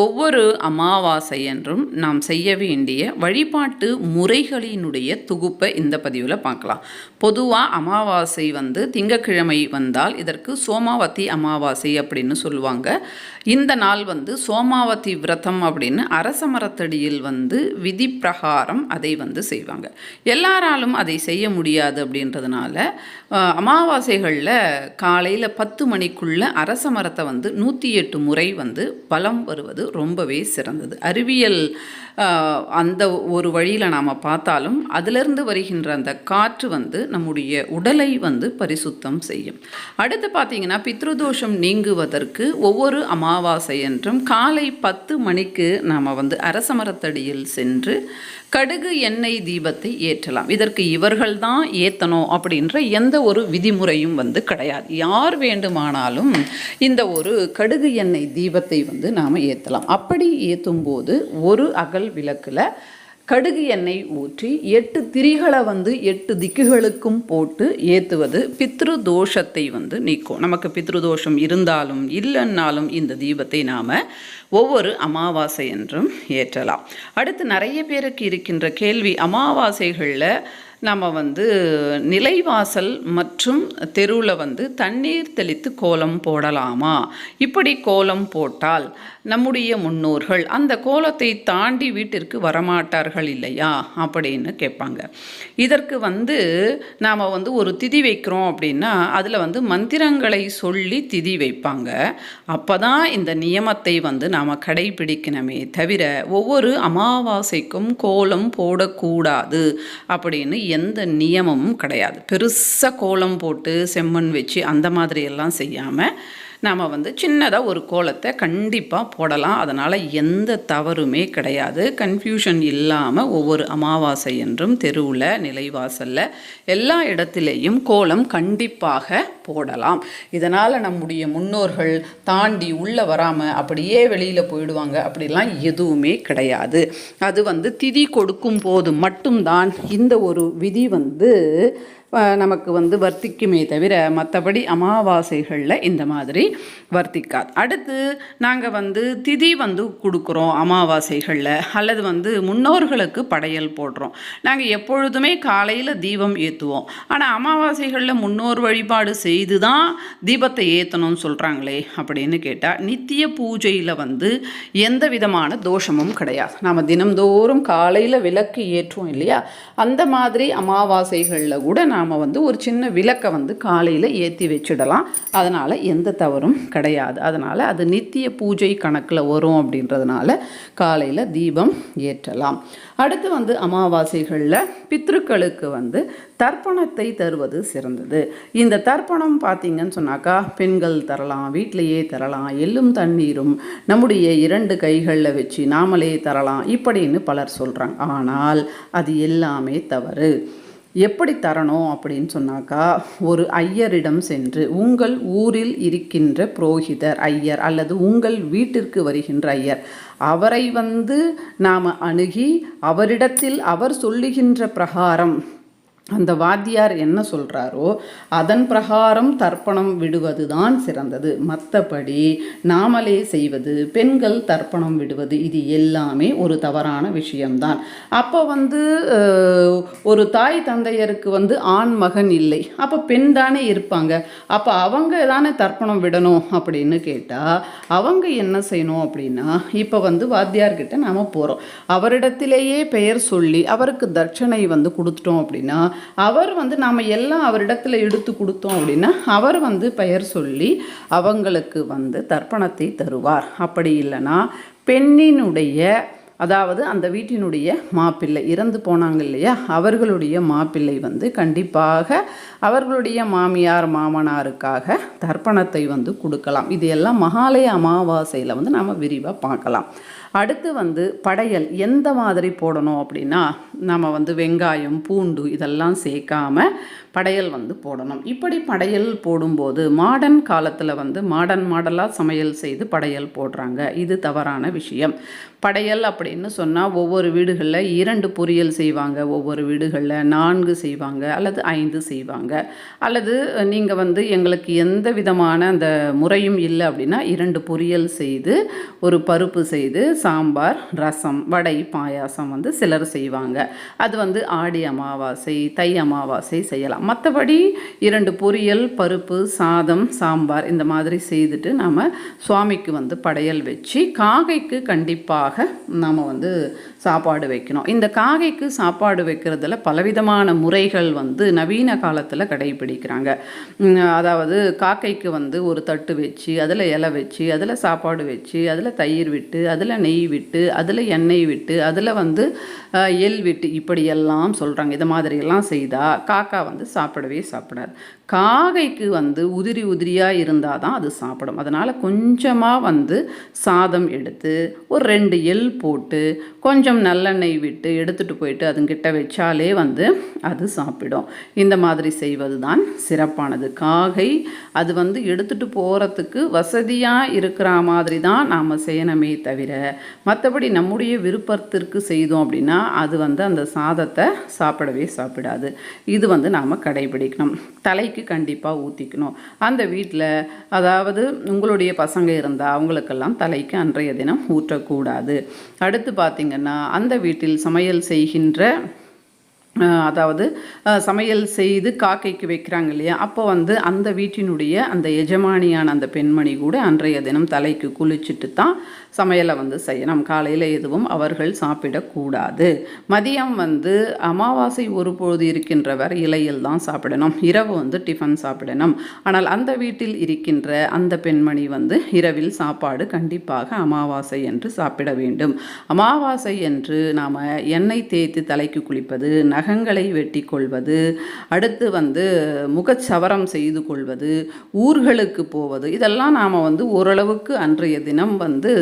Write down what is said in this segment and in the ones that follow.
ஒவ்வொரு அமாவாசையன்றும் நாம் செய்ய வேண்டிய வழிபாட்டு முறைகளினுடைய தொகுப்பை இந்த பதிவில் பார்க்கலாம். பொதுவாக அமாவாசை வந்து திங்கக்கிழமை வந்தால் இதற்கு சோமாவதி அமாவாசை அப்படின்னு சொல்லுவாங்க. இந்த நாள் வந்து சோமாவதி விரதம் அப்படின்னு அரச மரத்தடியில் வந்து விதி பிரகாரம் அதை வந்து செய்வாங்க. எல்லாராலும் அதை செய்ய முடியாது அப்படின்றதுனால அமாவாசைகளில் காலையில் பத்து மணிக்குள்ளே அரச மரத்தை வந்து நூற்றி எட்டு முறை வந்து பலம் வருவது ரொம்பவே சிறந்தது. அறிவியல் அந்த ஒரு வழியில் நாம் பார்த்தாலும் அதிலிருந்து வருகின்ற அந்த காற்று வந்து நம்முடைய உடலை வந்து பரிசுத்தம் செய்யும். அடுத்து பார்த்தீங்கன்னா பித்ருதோஷம் நீங்குவதற்கு ஒவ்வொரு அமாவாசை என்றும் காலை பத்து மணிக்கு நாம் வந்து அரச மரத்தடியில் சென்று கடுகு எண்ணெய் தீபத்தை ஏற்றலாம். இதற்கு இவர்கள் தான் ஏற்றணும் அப்படின்ற எந்த ஒரு விதிமுறையும் வந்து கிடையாது. யார் வேண்டுமானாலும் இந்த ஒரு கடுகு எண்ணெய் தீபத்தை வந்து நாம் ஏற்றலாம் அப்படி ஏற்றும் போது ஒரு அகல் விளக்கில் கடுகு எண்ணெய் ஊற்றி எட்டு திரிகளை வந்து எட்டு திக்குகளுக்கும் போட்டு ஏற்றுவது பித்ரு தோஷத்தை வந்து நீக்கும். நமக்கு பித்ரு தோஷம் இருந்தாலும் இல்லைன்னாலும் இந்த தீபத்தை நாம் ஒவ்வொரு அமாவாசை என்றும் ஏற்றலாம். அடுத்து நிறைய பேருக்கு இருக்கின்ற கேள்வி அமாவாசைகளில் நம்ம வந்து நிலைவாசல் மற்றும் தெருவில் வந்து தண்ணீர் தெளித்து கோலம் போடலாமா? இப்படி கோலம் போட்டால் நம்முடைய முன்னோர்கள் அந்த கோலத்தை தாண்டி வீட்டிற்கு வரமாட்டார்கள் இல்லையா? அப்படின்னு கேட்பாங்க. இதற்கு வந்து நாம் வந்து ஒரு திதி வைக்கிறோம் அப்படின்னா அதில் வந்து மந்திரங்களை சொல்லி திதி வைப்பாங்க. அப்போ தான் இந்த நியமத்தை வந்து நாம் கடைபிடிக்கணுமே தவிர ஒவ்வொரு அமாவாசைக்கும் கோலம் போடக்கூடாது அப்படின்னு எந்த நியமமும் கிடையாது. பெருசாக கோலம் போட்டு செம்மண் வச்சு அந்த மாதிரியெல்லாம் செய்யாமல் நாம் வந்து சின்னதாக ஒரு கோலத்தை கண்டிப்பாக போடலாம். அதனால் எந்த தவறுமே கிடையாது. கன்ஃபியூஷன் இல்லாமல் ஒவ்வொரு அமாவாசை என்றும் தெருவில் நிலைவாசலில் எல்லா இடத்திலேயும் கோலம் கண்டிப்பாக போடலாம். இதனால் நம்முடைய முன்னோர்கள் தாண்டி உள்ளே வராமல் அப்படியே வெளியில் போயிடுவாங்க. அப்படிலாம் எதுவுமே கிடையாது. அது வந்து திதி கொடுக்கும் போது மட்டும்தான் இந்த ஒரு விதி வந்து நமக்கு வந்து வர்த்திக்குமே தவிர மற்றபடி அமாவாசைகளில் இந்த மாதிரி வர்த்திக்காது. அடுத்து நாங்கள் வந்து திதி வந்து கொடுக்குறோம் அமாவாசைகளில் அல்லது வந்து முன்னோர்களுக்கு படையல் போடுறோம். நாங்கள் எப்பொழுதுமே காலையில் தீபம் ஏற்றுவோம் ஆனால் அமாவாசைகளில் முன்னோர் வழிபாடு செய்து தான் தீபத்தை ஏற்றணும்னு சொல்கிறாங்களே அப்படின்னு கேட்டால் நித்திய பூஜையில் வந்து எந்த விதமான தோஷமும் கிடையாது. நாம் தினம்தோறும் காலையில் விளக்கு ஏற்றுவோம் இல்லையா? அந்த மாதிரி அமாவாசைகளில் கூட நாம் வந்து ஒரு சின்ன விளக்கை வந்து காலையில் ஏற்றி வச்சிடலாம். அதனால் எந்த தவறு வரும். கிடையாது. அதனால் அது நித்திய பூஜை கணக்கில் வரும் அப்படின்றதுனால காலையில் தீபம் ஏற்றலாம். அடுத்து வந்து அமாவாசைகளில் பித்ருக்களுக்கு வந்து தர்ப்பணத்தை தருவது சிறந்தது. இந்த தர்ப்பணம் பார்த்தீங்கன்னு சொன்னாக்கா பெண்கள் தரலாம் வீட்டிலையே தரலாம் எள்ளும் தண்ணீரும் நம்முடைய இரண்டு கைகளில் வச்சு நாமளே தரலாம் இப்படின்னு பலர் சொல்கிறாங்க ஆனால் அது எல்லாமே தவறு. எப்படி தரணும் அப்படின்னு சொன்னாக்கா ஒரு ஐயரிடம் சென்று உங்கள் ஊரில் இருக்கின்ற புரோகிதர் ஐயர் அல்லது உங்கள் வீட்டிற்கு வருகின்ற ஐயர் அவரை வந்து நாம் அணுகி அவரிடத்தில் அவர் சொல்லுகின்ற பிரகாரம் அந்த வாத்தியார் என்ன சொல்கிறாரோ அதன் பிரகாரம் தர்ப்பணம் விடுவது தான் சிறந்தது. மற்றபடி நாமளே செய்வது பெண்கள் தர்ப்பணம் விடுவது இது எல்லாமே ஒரு தவறான விஷயம்தான். அப்போ வந்து ஒரு தாய் தந்தையருக்கு வந்து ஆண் மகன் இல்லை. அப்போ பெண் தானே இருப்பாங்க. அப்போ அவங்க தானே தர்ப்பணம் விடணும் அப்படின்னு கேட்டால் அவங்க என்ன செய்யணும் அப்படின்னா இப்போ வந்து வாத்தியார்கிட்ட நாம் போகிறோம் அவரிடத்திலேயே பெயர் சொல்லி அவருக்கு தட்சணை வந்து கொடுத்துட்டோம் அப்படின்னா அவர் வந்து நாம் எல்லாம் அவரிடத்தில் எடுத்து கொடுத்தோம் அப்படின்னா அவர் வந்து பெயர் சொல்லி அவங்களுக்கு வந்து தர்ப்பணத்தை தருவார். அப்படி இல்லைன்னா பெண்ணினுடைய அதாவது அந்த வீட்டினுடைய மாப்பிள்ளை இறந்து போனாங்க இல்லையா அவர்களுடைய மாப்பிள்ளை வந்து கண்டிப்பாக அவர்களுடைய மாமியார் மாமனாருக்காக தர்ப்பணத்தை வந்து கொடுக்கலாம். இது எல்லாம் மகாலய அமாவாசையில் வந்து நாம் விரிவாக பார்க்கலாம். அடுத்து வந்து படையல் எந்த மாதிரி போடணும் அப்படின்னா நம்ம வந்து வெங்காயம் பூண்டு இதெல்லாம் சேர்க்காம படையல் வந்து போடணும். இப்படி படையல் போடும்போது மாடர்ன் காலத்தில் வந்து மாடர்ன் மாடலாக சமையல் செய்து படையல் போடுறாங்க. இது தவறான விஷயம். படையல் அப்படின்னு சொன்னால் ஒவ்வொரு வீடுகளில் இரண்டு பொரியல் செய்வாங்க. ஒவ்வொரு வீடுகளில் நான்கு செய்வாங்க அல்லது ஐந்து செய்வாங்க. அல்லது நீங்கள் வந்து எங்களுக்கு எந்த விதமான அந்த முறையும் இல்லை அப்படின்னா இரண்டு பொரியல் செய்து ஒரு பருப்பு செய்து சாம்பார் ரசம் வடை பாயாசம் வந்து சிலர் செய்வாங்க. அது வந்து ஆடி அமாவாசை தை அமாவாசை செய்யலாம். மற்றபடி இரண்டு பொரியல் பருப்பு சாதம் சாம்பார் இந்த மாதிரி செய்துட்டு நாம் சுவாமிக்கு வந்து படையல் வச்சு காகைக்கு கண்டிப்பாக நாம் வந்து சாப்பாடு வைக்கணும். இந்த காகைக்கு சாப்பாடு வைக்கிறதுல பலவிதமான முறைகள் வந்து நவீன காலத்தில் கடைபிடிக்கிறாங்க. அதாவது காக்கைக்கு வந்து ஒரு தட்டு வச்சு அதில் இலை வச்சு அதில் சாப்பாடு வச்சு அதில் தயிர் விட்டு அதில் நெய் நெய் விட்டு அதில் எண்ணெய் விட்டு அதில் வந்து எல் எள் விட்டு இப்படியெல்லாம் சொல்கிறாங்க இது மாதிரியெல்லாம் செய்தால் காக்கா வந்து சாப்பிடவே சாப்பிடாது. காகைக்கு வந்து உதிரி உதிரியாக இருந்தால் தான் அது சாப்பிடும். அதனால் கொஞ்சமாக வந்து சாதம் எடுத்து ஒரு ரெண்டு எல் போட்டு கொஞ்சம் நல்லெண்ணெய் விட்டு எடுத்துகிட்டு போயிட்டு அதுங்கிட்ட வச்சாலே வந்து அது சாப்பிடும். இந்த மாதிரி செய்வது தான் சிறப்பானது. காகை அது வந்து எடுத்துகிட்டு போகிறதுக்கு வசதியாக இருக்கிற மாதிரி தான் நாம் செய்யணுமே தவிர மற்றபடி நம்முடைய விருப்பத்திற்கு செய்தோம் அப்படின்னா அது வந்து அந்த சாதத்தை சாப்பிடவே சாப்பிடாது. இது வந்து நாம் கடைபிடிக்கணும். தலைக்கு கண்டிப்பாக ஊற்றிக்கணும் அந்த வீட்டில் அதாவது உங்களுடைய பசங்க இருந்தால் அவங்களுக்கெல்லாம் தலைக்கு அன்றைய தினம் ஊற்றக்கூடாது. அடுத்து பார்த்திங்கன்னா அந்த வீட்டில் சமையல் செய்கின்ற அதாவது சமையல் செய்து காக்கைக்கு வைக்கிறாங்க இல்லையா? அப்போ வந்து அந்த வீட்டினுடைய அந்த எஜமானியான அந்த பெண்மணி கூட அன்றைய தினம் தலைக்கு குளிச்சுட்டு தான் சமையலை வந்து செய்யணும். காலையில் எதுவும் அவர்கள் சாப்பிடக்கூடாது. மதியம் வந்து அமாவாசை ஒரு பொழுது இருக்கின்றவர் இலையில் தான் சாப்பிடணும். இரவு வந்து டிஃபன் சாப்பிடணும். ஆனால் அந்த வீட்டில் இருக்கின்ற அந்த பெண்மணி வந்து இரவில் சாப்பாடு கண்டிப்பாக அமாவாசை என்று சாப்பிட வேண்டும். அமாவாசை என்று நாம் எண்ணெய் தேய்த்து தலைக்கு குளிப்பது நகங்களை வெட்டி கொள்வது அடுத்து வந்து முகச்சவரம் செய்து கொள்வது ஊர்களுக்கு போவது இதெல்லாம் நாம் வந்து ஓரளவுக்கு அன்றைய தினம் வந்து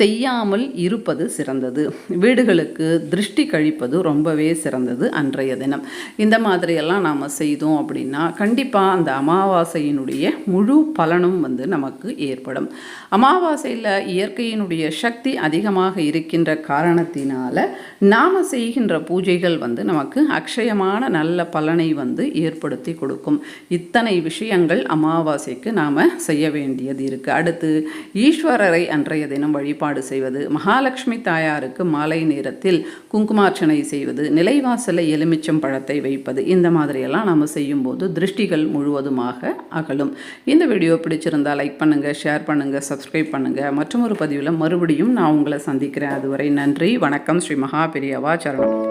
செய்யாமல் இருப்பது சிறந்தது. வீடுகளுக்கு திருஷ்டி கழிப்பது ரொம்பவே சிறந்தது அன்றைய தினம். இந்த மாதிரியெல்லாம் நாம் செய்தோம் அப்படின்னா கண்டிப்பாக அந்த அமாவாசையினுடைய முழு பலனும் வந்து நமக்கு ஏற்படும். அமாவாசையில் இயற்கையினுடைய சக்தி அதிகமாக இருக்கின்ற காரணத்தினால நாம் செய்கின்ற பூஜைகள் வந்து நமக்கு அக்ஷயமான நல்ல பலனை வந்து ஏற்படுத்தி கொடுக்கும். இத்தனை விஷயங்கள் அமாவாசைக்கு நாம் செய்ய வேண்டியது இருக்குது அடுத்து ஈஸ்வரரை அன்றைய தினம் வழிபாடு செய்வது. மகாலட்சுமி தாயாருக்கு மாலை நேரத்தில் குங்குமார்ச்சனை செய்வது. நிலைவாசலை எலுமிச்சம் பழத்தை வைப்பது. இந்த மாதிரியெல்லாம் நம்ம செய்யும்போது திருஷ்டிகள் முழுவதுமாக அகலும். இந்த வீடியோ பிடிச்சிருந்தா லைக் பண்ணுங்கள் ஷேர் பண்ணுங்கள் சப்ஸ்கிரைப் பண்ணுங்கள் மற்றும் ஒரு பதிவில் மறுபடியும் நான் உங்களை சந்திக்கிறேன். அதுவரை நன்றி. வணக்கம். ஸ்ரீ மகா பெரியவா சரணம்.